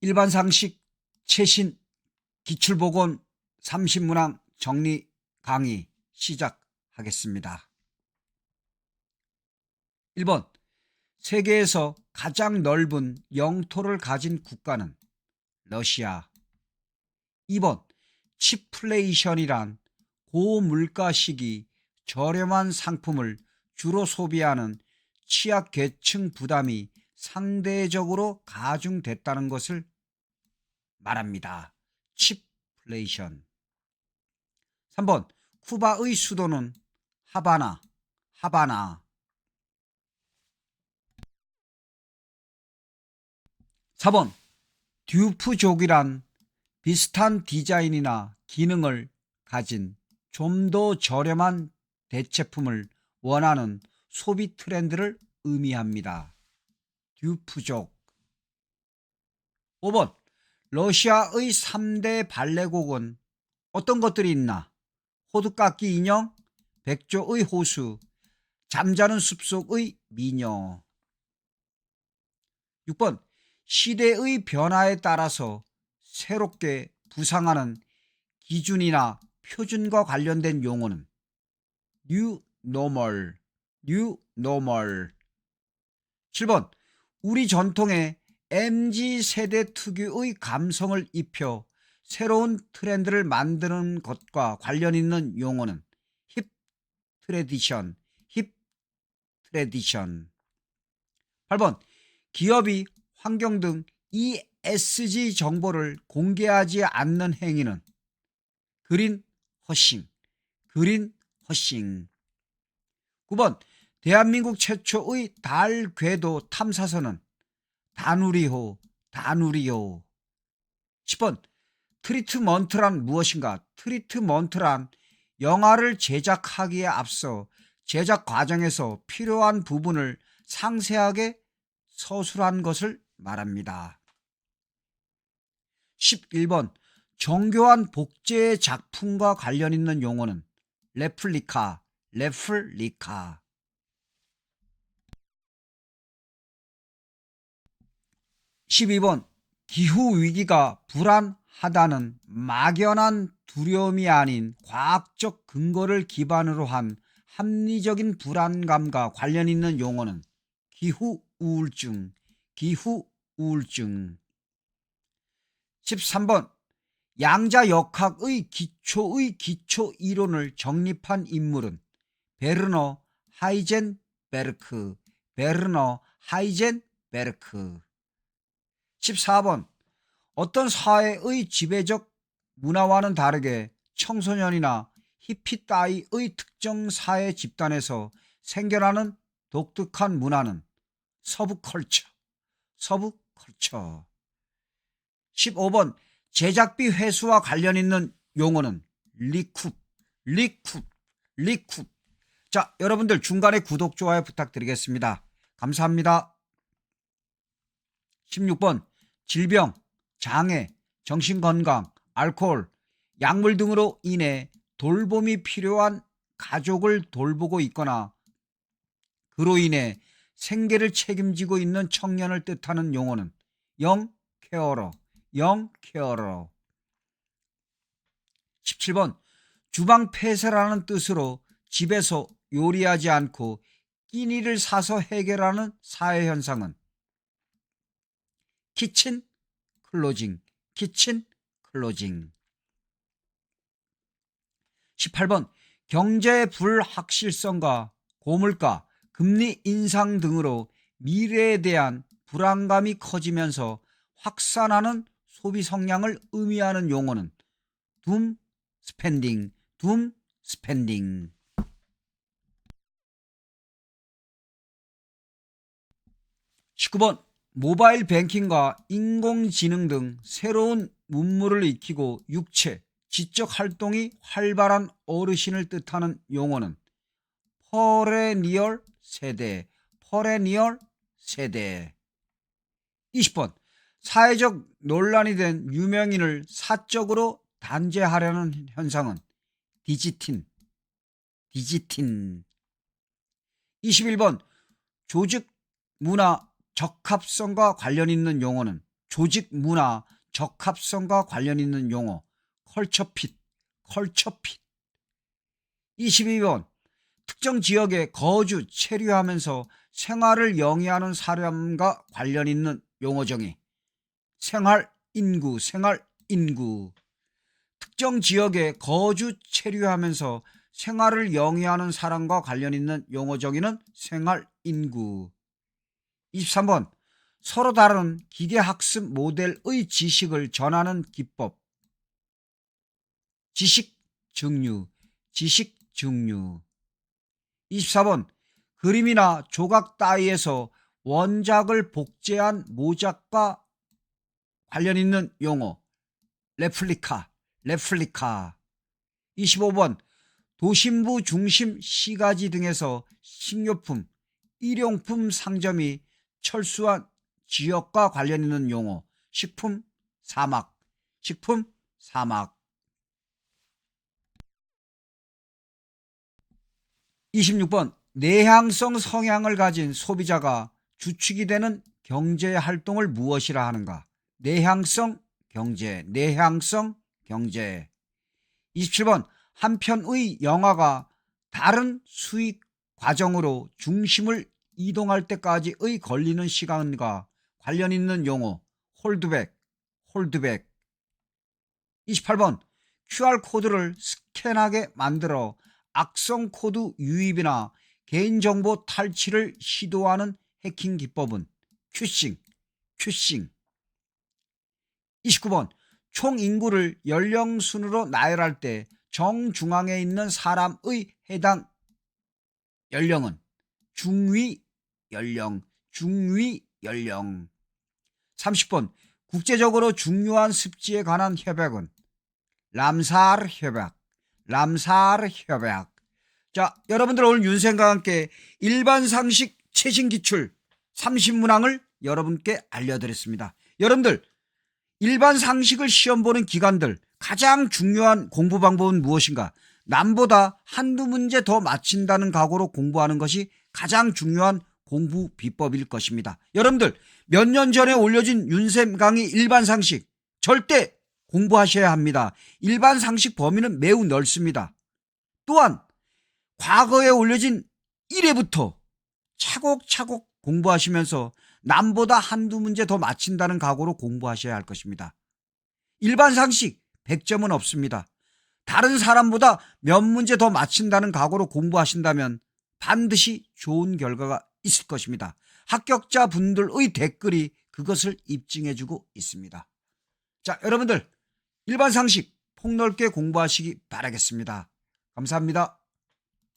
일반 상식 최신 기출보건 30문항 정리 강의 시작하겠습니다. 1번. 세계에서 가장 넓은 영토를 가진 국가는 러시아. 2번. 치플레이션이란 고물가 시기 저렴한 상품을 주로 소비하는 취약 계층 부담이 상대적으로 가중됐다는 것을 말합니다. 치플레이션 3번 쿠바의 수도는 하바나 하바나 4번 듀프족이란 비슷한 디자인이나 기능을 가진 좀 더 저렴한 대체품을 원하는 소비 트렌드를 의미합니다. 듀프족 5번 러시아의 3대 발레곡은 어떤 것들이 있나? 호두깎이 인형, 백조의 호수, 잠자는 숲속의 미녀 6번 시대의 변화에 따라서 새롭게 부상하는 기준이나 표준과 관련된 용어는 new normal, new normal. 7번 우리 전통의 MZ 세대 특유의 감성을 입혀 새로운 트렌드를 만드는 것과 관련 있는 용어는 힙 트레디션, 힙 트레디션. 8번 기업이 환경 등 ESG 정보를 공개하지 않는 행위는 그린 허싱, 그린 허싱. 9번 대한민국 최초의 달 궤도 탐사선은 다누리호, 다누리호. 10번 트리트먼트란 무엇인가? 트리트먼트란 영화를 제작하기에 앞서 제작 과정에서 필요한 부분을 상세하게 서술한 것을 말합니다. 11번 정교한 복제의 작품과 관련 있는 용어는 레플리카, 레플리카. 12번 기후 위기가 불안하다는 막연한 두려움이 아닌 과학적 근거를 기반으로 한 합리적인 불안감과 관련 있는 용어는 기후 우울증, 기후 우울증. 13번 양자 역학의 기초의 기초 이론을 정립한 인물은 베르너 하이젠베르크, 베르너 하이젠베르크. 14번 어떤 사회의 지배적 문화와는 다르게 청소년이나 히피 따위의 특정 사회 집단에서 생겨나는 독특한 문화는 서부 컬처, 서부 컬처. 15번 제작비 회수와 관련 있는 용어는 리쿱, 리쿱, 리쿱. 자, 여러분들 중간에 구독, 좋아요 부탁드리겠습니다. 감사합니다. 16번 질병, 장애, 정신건강, 알코올, 약물 등으로 인해 돌봄이 필요한 가족을 돌보고 있거나 그로 인해 생계를 책임지고 있는 청년을 뜻하는 용어는 영 케어러, 영 케어러. 17번 주방 폐쇄라는 뜻으로 집에서 요리하지 않고 끼니를 사서 해결하는 사회 현상은 키친 클로징, 키친 클로징. 18번 경제의 불확실성과 고물가, 금리 인상 등으로 미래에 대한 불안감이 커지면서 확산하는 소비 성향을 의미하는 용어는 둠 스펜딩, 둠 스펜딩. 19번 모바일 뱅킹과 인공지능 등 새로운 문물을 익히고 육체, 지적 활동이 활발한 어르신을 뜻하는 용어는 퍼레니얼 세대, 퍼레니얼 세대. 20번 사회적 논란이 된 유명인을 사적으로 단죄하려는 현상은 디지틴, 디지틴. 21번 조직 문화 적합성과 관련 있는 용어는 조직 문화, 적합성과 관련 있는 용어, 컬처핏, 컬처핏. 22번 특정 지역에 거주, 체류하면서 생활을 영위하는 사람과 관련 있는 용어 정의. 생활 인구, 생활 인구. 특정 지역에 거주, 체류하면서 생활을 영위하는 사람과 관련 있는 용어 정의는 생활 인구. 23번 서로 다른 기계 학습 모델의 지식을 전하는 기법. 지식 증류, 지식 증류. 24번 그림이나 조각 따위에서 원작을 복제한 모작과 관련 있는 용어. 레플리카, 레플리카. 25번 도심부 중심 시가지 등에서 식료품, 일용품 상점이 철수한 지역과 관련 있는 용어. 식품 사막, 식품 사막. 26번 내향성 성향을 가진 소비자가 주축이 되는 경제 활동을 무엇이라 하는가? 내향성 경제, 내향성 경제. 27번 한 편의 영화가 다른 수익 과정으로 중심을 이동할 때까지의 걸리는 시간과 관련 있는 용어 홀드백, 홀드백. 28번 QR코드를 스캔하게 만들어 악성 코드 유입이나 개인정보 탈취를 시도하는 해킹 기법은 큐싱, 큐싱. 29번 총 인구를 연령 순으로 나열할 때 정중앙에 있는 사람의 해당 연령은 중위 연령, 중위 연령. 30번 국제적으로 중요한 습지에 관한 협약은 람사르 협약, 람사르 협약. 자, 여러분들 오늘 윤생과 함께 일반 상식 최신 기출 30문항을 여러분께 알려드렸습니다. 여러분들 일반 상식을 시험 보는 기관들 가장 중요한 공부 방법은 무엇인가? 남보다 한두 문제 더 맞힌다는 각오로 공부하는 것이 가장 중요한 공부 비법일 것입니다. 여러분들 몇 년 전에 올려진 윤쌤 강의 일반 상식 절대 공부하셔야 합니다. 일반 상식 범위는 매우 넓습니다. 또한 과거에 올려진 1회부터 차곡차곡 공부하시면서 남보다 한두 문제 더 맞힌다는 각오로 공부하셔야 할 것입니다. 일반 상식 100점은 없습니다. 다른 사람보다 몇 문제 더 맞힌다는 각오로 공부하신다면 반드시 좋은 결과가 있을 것입니다. 합격자 분들의 댓글이 그것을 입증해주고 있습니다. 자, 여러분들 일반 상식 폭넓게 공부하시기 바라겠습니다. 감사합니다.